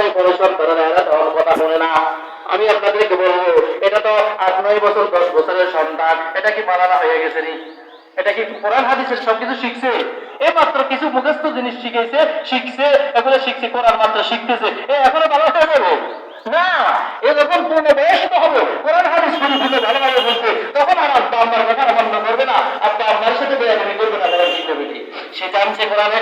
মাদ্রাসায় পড়ে সন্তানেরা এরা তখন কথা শোনে না। আমি আপনাদেরকে বলব, এটা তো আট, নয় বছর, দশ বছরের সন্তান। এটা কি বানানো হয়ে গেছে নি এটা কি কোরআন, হাদিসের সবকিছু শিখছে? এই মাত্র কিছু মুখস্থ জিনিস শিখেছে, শিখছে, এগুলো শিখছে, কোরআন মাত্র শিখতেছে। এ এখনও ভালো হয়ে যাবে? না এ যখন পূর্ণ বয়স্ক হবে, কোরআন, হাদিস শুরু হলে ভালোভাবে বলতে, তখন আর আব্বা আম্মার কথা অমান্য করবে না। আব্বা আম্মার সাথে বেয়াদবি করবে না বলে কি করবে সে জানছে কোরআনে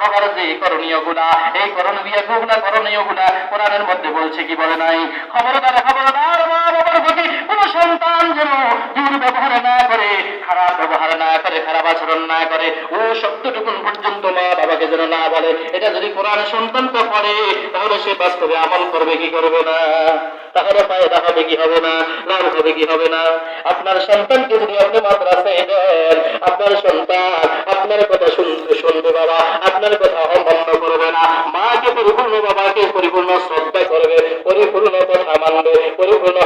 বাবার যে করণীয় করণীয় গুণা মধ্যে বলছে কি বলে নাই? খবরদার খবরদার মা বাবার প্রতি কোন সন্তান যেন দুর্ব্যবহার না করে খারাপ ব্যবহার না করে, খারাপ আচরণ না করে, ও শব্দটুকুন পর্যন্ত মা বাবাকে যেন না বলে। এটা যদি কোরআন সন্তানকে পড়ে তাহলে সে বাস্তবে আমল করবে, কি করবে না? তাহলে ফায়দা হবে কি হবে না? লাভ হবে কি হবে না? আপনার সন্তানকে যদি আপনি মাদ্রাসায় দেন, আপনার সন্তান আপনার কথা শুনতে শুনবে বাবা, আপনার কথা অমান্য করবে না। মাকে পরিপূর্ণ বাবাকে পরিপূর্ণ শ্রদ্ধা করবে, পরিপূর্ণ কথা মানবে, পরিপূর্ণ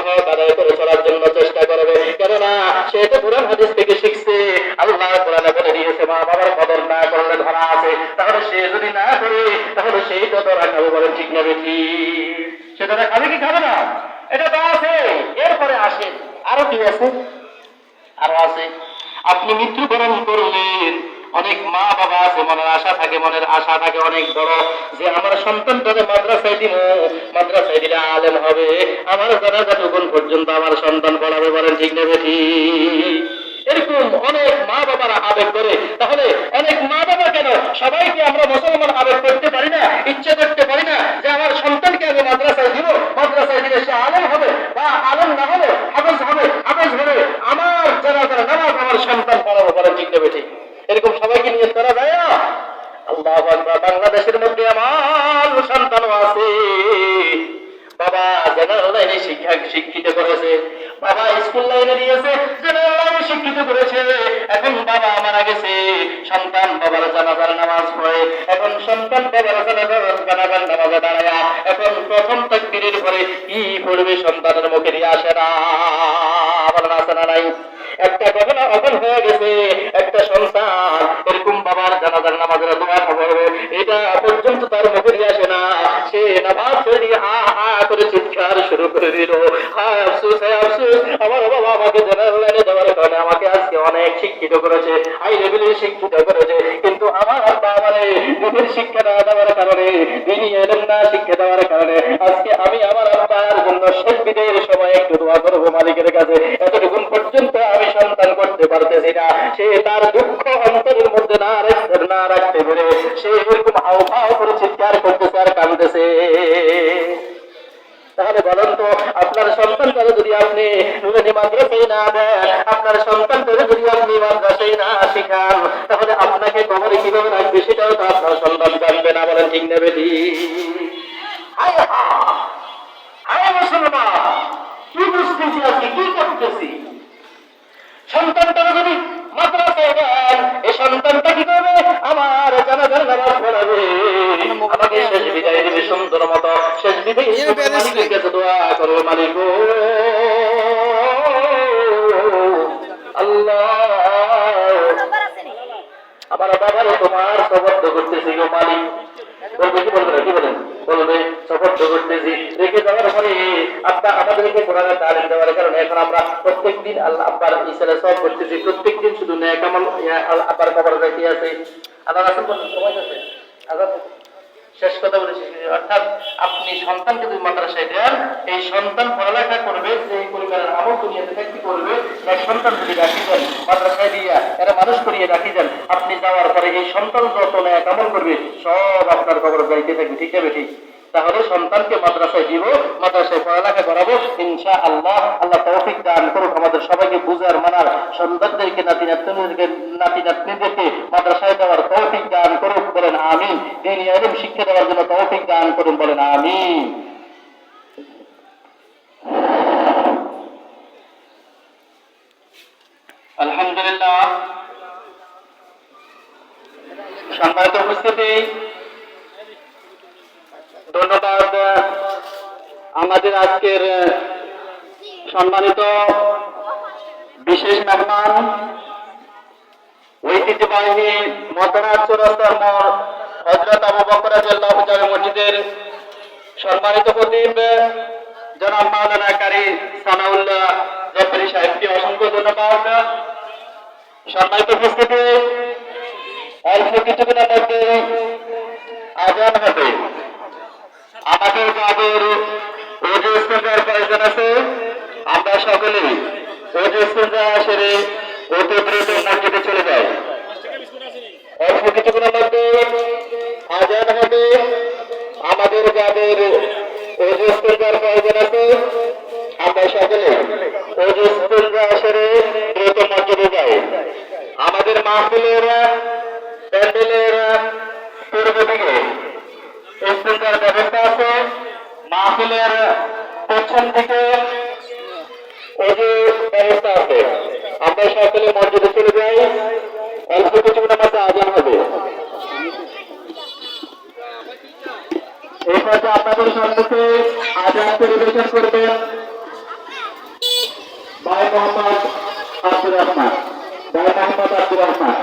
তাহলে সেই ধরা খাবে বলে ঠিক নেবে ঠিক। সে ধরা খাবে কি খাবে না? এটা তো আছে। এরপরে আসে আরও কি আছে? আরও আছে। আপনি মৃত্যুবরণ করলেন। অনেক মা বাবা আছে, মনের আশা থাকে, মনের আশা থাকে অনেক বড়। যে আমার সন্তানটাকে মাদ্রাসায় দিব, মাদ্রাসায় দিলে আলেম হবে। আমার জানাজা টুকুন পর্যন্ত আমার সন্তান পড়াবে বলেন ঠিক নেবে ঠিক। অনেক মা বাবারা আবেগ করে তাহলে অনেক মা বাবা কেন? সবাইকে আমরা মুসলমান আবেগ করতে পারি না, ইচ্ছে করতে পারি না যে আমার সন্তানকে আমি মাদ্রাসায় দিব, মাদ্রাসায় দিলে সে আলম হবে বা আলম না হলে হাফেজ হবে হাফেজ হবে। আমার যারা যারা নামাজ, আমার সন্তান পড়াবো বলে ঠিক নেবে ঠিক। এরকম সবাইকে নিয়ে করা যায় না। আল্লাহ আকবার। বাবা জেনারেল লাইনে শিক্ষা শিক্ষিত করেছে, বাবা স্কুল লাইনে দিয়েছে, জেনারেল লাইনে শিক্ষিত করেছে। এখন বাবা মারা গেছে, সন্তান বাবার জানাজার নামাজ পড়ে, এখন সন্তান বাবার জানাজার জানাজার নামাজে দাঁড়ায়, এখন প্রথম তাকবীরের পরে কি পড়বে সন্তানের মুখে দিয়ে আসে না। আমার আসে না নাই? একটা ঘটনা শিক্ষিত করেছে হাই লেভেলে শিক্ষিত করেছে, কিন্তু আমার আব্বা আমারে দিনের শিক্ষা না দেওয়ার কারণে তিনি এলেন না শিক্ষা দেওয়ার কারণে, আজকে আমি আমার আব্বার জন্য শেষ বিদায়ের সময় একটু দোয়া করব মালিকের কাছে। এতটুকুন পর্যন্ত আমি সন্তান করতে পারতেছি না। সে তার দুঃখ অন্তরের মধ্যে না রাখতে না রাখতে পেরে, সে এরকম হাও করে চিৎকার করতেছে আর কাঁদতেছে। তাহলে বলেন তো, আপনার সন্তানটাকে যদি আপনি নুরানি মাদ্রাসায় না দেন, আপনার সন্তানটাকে যদি আপনি মাদ্রাসায় না শিখান, তাহলে আপনাকে কবরে কীভাবে রাখবে সেটাও তো আপনার সন্তান জানবে না, বলেন ঠিক নেবে কি বুঝতেছি আজকে, কি দেন এই সন্তানটা কি করবে আমার জানাজার নামাজ পড়াবে? শেষ বিদায় দিবে মালিকের কাছে দোয়া করবে মালিক গো। আল্লাহ আমার বাবার তোমার সবদ্ধ করতেছি গো মালিক। বলবে কি বলবে কি বলেন? বলবে সবদ্ধ করতেছি। রেখে যাওয়ার পরে আব্বা আমাদেরকে কোরআনের তালিম দেওয়ার কারণে এখন আমরা প্রত্যেক দিন আল্লাহ আব্বার ইসারা সব করতেছি। প্রত্যেক দিন শুধু ন্যায় কামাল ইয়া, আব্বার কবর রেখে আছে। আল্লাহ রাসুল সময় আছে? আজাদ শেষ কথা বলে শেষ করি। অর্থাৎ আপনি সন্তানকে যদি মাদ্রাসায় দেন, এই সন্তান পড়ালেখা করবে, যে পরিবারের আমল দুনিয়াতে থাকতে করবে, এক সন্তান যদি রাখি দেন, মাদ্রাসায় দিয়া এরা মানুষ করিয়ে রাখি দেন, আপনি যাওয়ার পরে এই সন্তান যত ন্যায় আমল করবে, সব আপনার খবর গাইতে থাকবে, ঠিক আছে ঠিক তাহলে সন্তানকে মাদ্রাসায় দিব, মাদ্রাসায় পড়ালেখা করাবো ইনশা আল্লাহ আল্লাহ তৌফিক দান করুক আমাদের সবাইকে বুঝার, মানার, সন্তানদেরকে নাতি নাতনিদেরকে নাতি নাতনিদেরকে মাদ্রাসায় দেওয়ার তৌফিক দান করুক আমিন। দিনী আলম শিক্ষা দেওয়ার জন্য তৌফিক দান করুন, বলেন আমিন। আলহামদুলিল্লাহ। সম্মানিত উপস্থিতি, ধন্যবাদ আমাদের আজকের সম্মানিত বিশেষ মেহমান। ঐতিহ্যবাহী মতনাথ চৌরাস্তার মোড় আবু বকর রাদিয়াল্লাহু জামে মসজিদের সম্মানিত খতিব জনাব মাওলানা কারি সানাউল্লাহ জাফরি সাহেবকে অসংখ্য ধন্যবাদ। সম্মানিত উপস্থিতি, অল্প কিছুদিনের মধ্যে আজান হবে। আমাদের যাদের ওজু প্রয়োজন আছে। আমরা সকলেই ওজু ইস্তেঞ্জা সেরে অতি দ্রুত মসজিদে চলে যাই। অল্প কিছুক্ষণের মধ্যে আজান হবে। আমাদের যাদের ওজু ইস্তেঞ্জার প্রয়োজন আছে। আমরা সকলে ইস্তেঞ্জা দ্রুত মসজিদে যাই। আমাদের মাহফিলের, প্যান্ডেলের পূর্ব দিকে ইস্তেঞ্জার ব্যবস্থা আছে। মাহফিলের পশ্চিম দিকে অজু ব্যবস্থা আছে। আমরা সকলে মসজিদে চলে মোহাম্মদ আব্দুর রহমান। ভাই মোহাম্মদ আব্দুর রহমান।